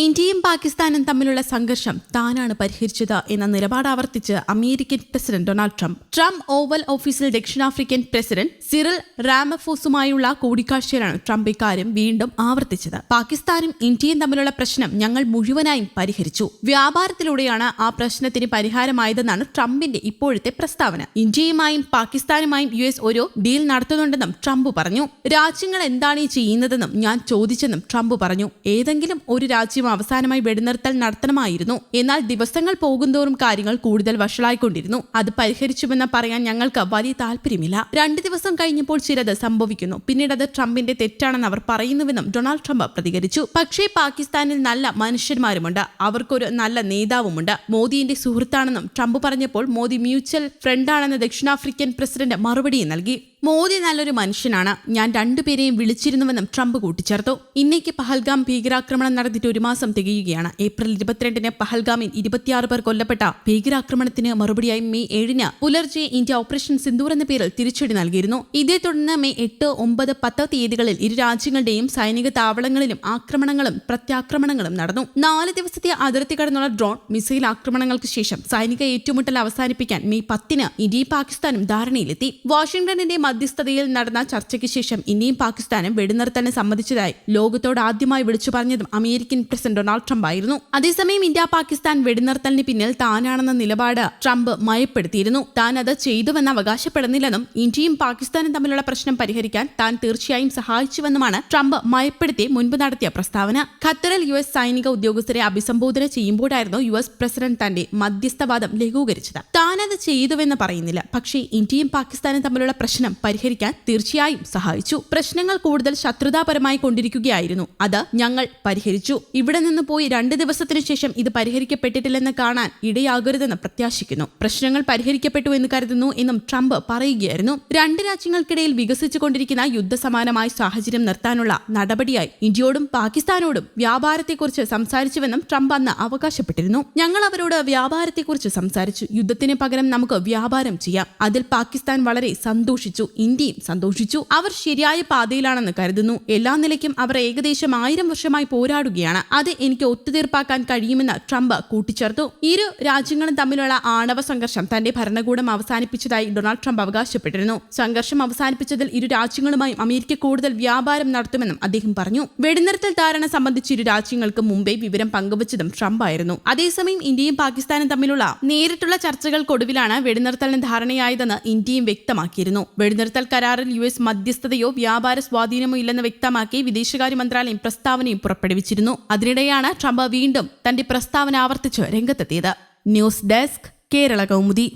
ഇന്ത്യയും പാകിസ്ഥാനും തമ്മിലുള്ള സംഘർഷം താനാണ് പരിഹരിച്ചത് എന്ന നിലപാട് ആവർത്തിച്ച് American president Donald Trump. Trump oval ഓഫീസിൽ ദക്ഷിണാഫ്രിക്കൻ പ്രസിഡന്റ് സിറിൽ റാമഫോസുമായുള്ള കൂടിക്കാഴ്ചയിലാണ് ട്രംപ് ഇക്കാര്യം വീണ്ടും ആവർത്തിച്ചത്. പാകിസ്ഥാനും ഇന്ത്യയും തമ്മിലുള്ള പ്രശ്നം ഞങ്ങൾ മുഴുവനായും പരിഹരിച്ചു. വ്യാപാരത്തിലൂടെയാണ് ആ പ്രശ്നത്തിന് പരിഹാരമായതെന്നാണ് ട്രംപിന്റെ ഇപ്പോഴത്തെ പ്രസ്താവന. ഇന്ത്യയുമായും പാകിസ്ഥാനുമായും യു എസ് ഒരു ഡീൽ നടത്തുന്നുണ്ടെന്നും ട്രംപ് പറഞ്ഞു. രാജ്യങ്ങൾ എന്താണ് ഈ ചെയ്യുന്നതെന്നും ഞാൻ ചോദിച്ചെന്നും ട്രംപ് പറഞ്ഞു. ഏതെങ്കിലും ഒരു രാജ്യം അവസാനമായി വെടിനിർത്തൽ നടത്തണമായിരുന്നു. എന്നാൽ ദിവസങ്ങൾ പോകുന്തോറും കാര്യങ്ങൾ കൂടുതൽ വഷളായിക്കൊണ്ടിരുന്നു. അത് പരിഹരിച്ചുവെന്ന് പറയാൻ ഞങ്ങൾക്ക് വലിയ താല്പര്യമില്ല രണ്ട് ദിവസം കഴിഞ്ഞപ്പോൾ ചിലത് സംഭവിക്കുന്നു. പിന്നീട് അത് ട്രംപിന്റെ തെറ്റാണെന്ന് അവർ പറയുന്നുവെന്നും ഡൊണാൾഡ് ട്രംപ് പ്രതികരിച്ചു. പക്ഷേ പാകിസ്ഥാനിൽ നല്ല മനുഷ്യന്മാരുമുണ്ട്. അവർക്കൊരു നല്ല നേതാവുമുണ്ട്. മോദിയുടെ സുഹൃത്താണെന്നും ട്രംപ് പറഞ്ഞപ്പോൾ മോദി മ്യൂച്വൽ ഫ്രണ്ടാണെന്ന് ദക്ഷിണാഫ്രിക്കൻ പ്രസിഡന്റ് മറുപടി നൽകി. മോദി നല്ലൊരു മനുഷ്യനാണ്. ഞാൻ രണ്ടുപേരെയും വിളിച്ചിരുന്നുവെന്നും ട്രംപ് കൂട്ടിച്ചേർത്തു. ഇന്നേക്ക് പഹൽഗാം ഭീകരാക്രമണം നടത്തിയിട്ട് ഒരു മാസം തികയുകയാണ്. ഏപ്രിൽ ഇരുപത്തിരണ്ടിന് പഹൽഗാമിൽ ഇരുപത്തിയാറ് പേർ കൊല്ലപ്പെട്ട ഭീകരാക്രമണത്തിന് മറുപടിയായി മെയ് ഏഴിന് പുലർച്ചെ ഇന്ത്യ ഓപ്പറേഷൻ സിന്ദൂർ എന്ന പേരിൽ തിരിച്ചടി നൽകിയിരുന്നു. ഇതേ തുടർന്ന് മെയ് എട്ട് ഒമ്പത് പത്ത് തീയതികളിൽ ഇരു രാജ്യങ്ങളുടെയും സൈനിക താവളങ്ങളിലും ആക്രമണങ്ങളും പ്രത്യാക്രമണങ്ങളും നടന്നു. നാല് ദിവസത്തെ അതിർത്തി കടന്നുള്ള ഡ്രോൺ മിസൈൽ ആക്രമണങ്ങൾക്ക് ശേഷം സൈനിക ഏറ്റുമുട്ടൽ അവസാനിപ്പിക്കാൻ മെയ് പത്തിന് ഇന്ത്യയും പാകിസ്ഥാനും ധാരണയിലെത്തി. വാഷിംഗ്ടണിന്റെ മധ്യസ്ഥതയിൽ നടന്ന ചർച്ചയ്ക്ക് ശേഷം ഇന്ത്യയും പാകിസ്ഥാനും വെടിനിർത്തലിന് സമ്മതിച്ചതായി ലോകത്തോട് ആദ്യമായി വിളിച്ചു പറഞ്ഞതും അമേരിക്കൻ പ്രസിഡന്റ് ഡൊണാൾഡ് ട്രംപ് ആയിരുന്നു. അതേസമയം ഇന്ത്യ പാകിസ്ഥാൻ വെടിനിർത്തലിന് പിന്നിൽ താനാണെന്ന നിലപാട് ട്രംപ് മയപ്പെടുത്തിയിരുന്നു. താൻ അത് ചെയ്തുവെന്ന് അവകാശപ്പെടുന്നില്ലെന്നും ഇന്ത്യയും പാകിസ്ഥാനും തമ്മിലുള്ള പ്രശ്നം പരിഹരിക്കാൻ താൻ തീർച്ചയായും സഹായിച്ചുവെന്നുമാണ് ട്രംപ് മയപ്പെടുത്തി മുൻപ് നടത്തിയ പ്രസ്താവന. ഖത്തറിൽ യു എസ് സൈനിക ഉദ്യോഗസ്ഥരെ അഭിസംബോധന ചെയ്യുമ്പോഴായിരുന്നു യു എസ് പ്രസിഡന്റ് തന്റെ മധ്യസ്ഥവാദം ലഘൂകരിച്ചത്. താനത് ചെയ്തുവെന്ന് പറയുന്നില്ല. പക്ഷേ ഇന്ത്യയും പാകിസ്ഥാനും തമ്മിലുള്ള പ്രശ്നം പരിഹരിക്കാൻ തീർച്ചയായും സഹായിച്ചു. പ്രശ്നങ്ങൾ കൂടുതൽ ശത്രുതാപരമായി കൊണ്ടിരിക്കുകയായിരുന്നു. അത് ഞങ്ങൾ പരിഹരിച്ചു. ഇവിടെ നിന്ന് പോയി രണ്ട് ദിവസത്തിനു ശേഷം ഇത് പരിഹരിക്കപ്പെട്ടിട്ടില്ലെന്ന് കാണാൻ ഇടയാകരുതെന്ന് പ്രത്യാശിക്കുന്നു. പ്രശ്നങ്ങൾ പരിഹരിക്കപ്പെട്ടു എന്ന് കരുതുന്നു എന്നും ട്രംപ് പറയുകയായിരുന്നു. രണ്ട് രാജ്യങ്ങൾക്കിടയിൽ വികസിച്ചുകൊണ്ടിരിക്കുന്ന യുദ്ധസമാനമായ സാഹചര്യം നിർത്താനുള്ള നടപടിയായി ഇന്ത്യയോടും പാകിസ്ഥാനോടും വ്യാപാരത്തെക്കുറിച്ച് സംസാരിച്ചുവെന്നും ട്രംപ് അന്ന് അവകാശപ്പെട്ടിരുന്നു. ഞങ്ങൾ അവരോട് വ്യാപാരത്തെക്കുറിച്ച് സംസാരിച്ചു. യുദ്ധത്തിന് പകരം നമുക്ക് വ്യാപാരം ചെയ്യാം. അതിൽ പാകിസ്ഥാൻ വളരെ സന്തോഷിച്ചു. ഇന്ത്യയും സന്തോഷിച്ചു. അവർ ശരിയായ പാതയിലാണെന്ന് കരുതുന്നു. എല്ലാ നിലയ്ക്കും അവർ ഏകദേശം ആയിരം വർഷമായി പോരാടുകയാണ്. അത് എനിക്ക് ഒത്തുതീർപ്പാക്കാൻ കഴിയുമെന്ന് ട്രംപ് കൂട്ടിച്ചേർത്തു. ഇരു രാജ്യങ്ങളും തമ്മിലുള്ള ആണവ സംഘർഷം തന്റെ ഭരണകൂടം അവസാനിപ്പിച്ചതായി ഡൊണാൾഡ് ട്രംപ് അവകാശപ്പെട്ടിരുന്നു. സംഘർഷം അവസാനിപ്പിച്ചതിൽ ഇരു രാജ്യങ്ങളുമായും അമേരിക്ക കൂടുതൽ വ്യാപാരം നടത്തുമെന്നും അദ്ദേഹം പറഞ്ഞു. വെടിനിർത്തൽ ധാരണ സംബന്ധിച്ച് ഇരു രാജ്യങ്ങൾക്ക് മുമ്പേ വിവരം പങ്കുവച്ചതും ട്രംപ് ആയിരുന്നു. അതേസമയം ഇന്ത്യയും പാകിസ്ഥാനും തമ്മിലുള്ള നേരിട്ടുള്ള ചർച്ചകൾക്കൊടുവിലാണ് വെടിനിർത്തലിന് ധാരണയായതെന്ന് ഇന്ത്യയും വ്യക്തമാക്കിയിരുന്നു. വെടിനിർത്തൽ കരാറിൽ യു എസ് മധ്യസ്ഥതയോ വ്യാപാര സ്വാധീനമോ ഇല്ലെന്ന് വ്യക്തമാക്കി വിദേശകാര്യ മന്ത്രാലയം പ്രസ്താവനയും പുറപ്പെടുവിച്ചിരുന്നു. അതിനിടെയാണ് ട്രംപ് വീണ്ടും തന്റെ പ്രസ്താവന ആവർത്തിച്ച് രംഗത്തെത്തിയത്. News desk Kerala Kaumudi.